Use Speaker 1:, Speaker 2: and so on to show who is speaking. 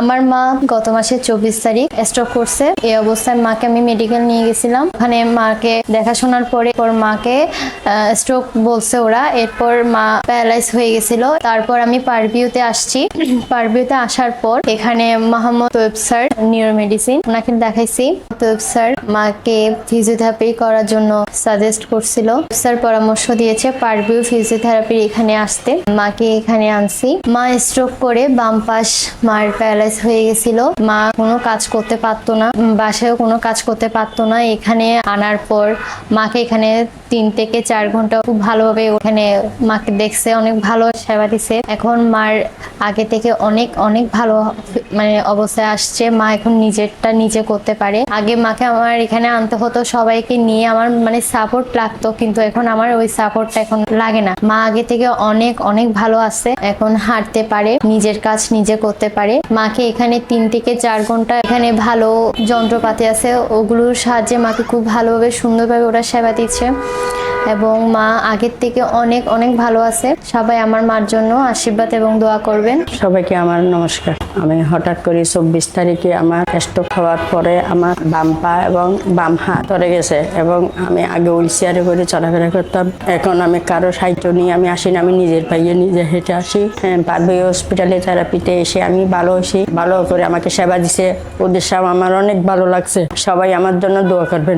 Speaker 1: আমার মা গত মাসের চব্বিশ তারিখ স্ট্রোক করছে। এই অবস্থায় মাকে আমি মেডিকেল নিয়ে গেছিলাম। ওখানে মাকে দেখাশোনার পরে ওর মাকে স্ট্রোক বলছে ওরা। এরপর মা প্যারালাইজ হয়ে গেছিল। তারপর আমি পারভিউতে আসছি। পারভিউতে আসার পর এখানে Mohammad Tayeb sir neuro medicine ওনাকে দেখাইছি। তোয়েব স্যার মাকে ফিজিওথেরাপি করার জন্য সাজেস্ট করছিল। স্যার পরামর্শ দিয়েছে পারভিউ ফিজিওথেরাপির এখানে আসতে। মাকে এখানে আনছি। মা স্ট্রোক করে বাম পাশ মার প্যারালাইজ হয়ে গেছিল। মা কোনো কাজ করতে পারতো না বাসায়ও কোনো কাজ করতে পারতো না। এখানে আনার পর মাকে এখানে তিন থেকে চার ঘণ্টা খুব ভালোভাবে ওখানে মাকে দেখছে, অনেক ভালো সেবা দিছে। এখন মার আগে থেকে অনেক অনেক ভালো মানে অবস্থায় আসছে। মা এখন নিজেরটা নিজে করতে পারে। আগে মাকে আমার এখানে আনতে হতো, সবাইকে নিয়ে আমার মানে সাপোর্ট লাগতো, কিন্তু এখন আমার ওই সাপোর্টটা এখন লাগে না। মা আগে থেকে অনেক অনেক ভালো আছে, এখন হাঁটতে পারে, নিজের কাজ নিজে করতে পারে। মাকে এখানে তিন থেকে চার ঘণ্টা এখানে ভালো যন্ত্রপাতি আছে। ওগুলোর সাহায্যে মাকে খুব ভালোভাবে সুন্দরভাবে ওরা সেবা দিচ্ছে। এবং মা আগের থেকে অনেক অনেক ভালো আছে। সবাই আমার মার জন্য আশীর্বাদ এবং দোয়া করবেন।
Speaker 2: সবাইকে আমার নমস্কার। আমি হঠাৎ করে চব্বিশ তারিখে আমার স্ট্রোক খাওয়ার পরে আমার বাম পা এবং বাম হাত ধরে গেছে এবং আমি আগে হুইল চেয়ারে করে চলাফেরা করতাম। এখন আমি কারও সাহিত্য নিয়ে আমি আসি না, আমি নিজের পাইয়ে নিজে হেঁটে আসি। হ্যাঁ পারবে হসপিটালে থেরাপিতে এসে আমি ভালো হয়েছি, ভালো করে আমাকে সেবা দিছে। ওদের সব আমার অনেক ভালো লাগছে। সবাই আমার জন্য দোয়া করবেন।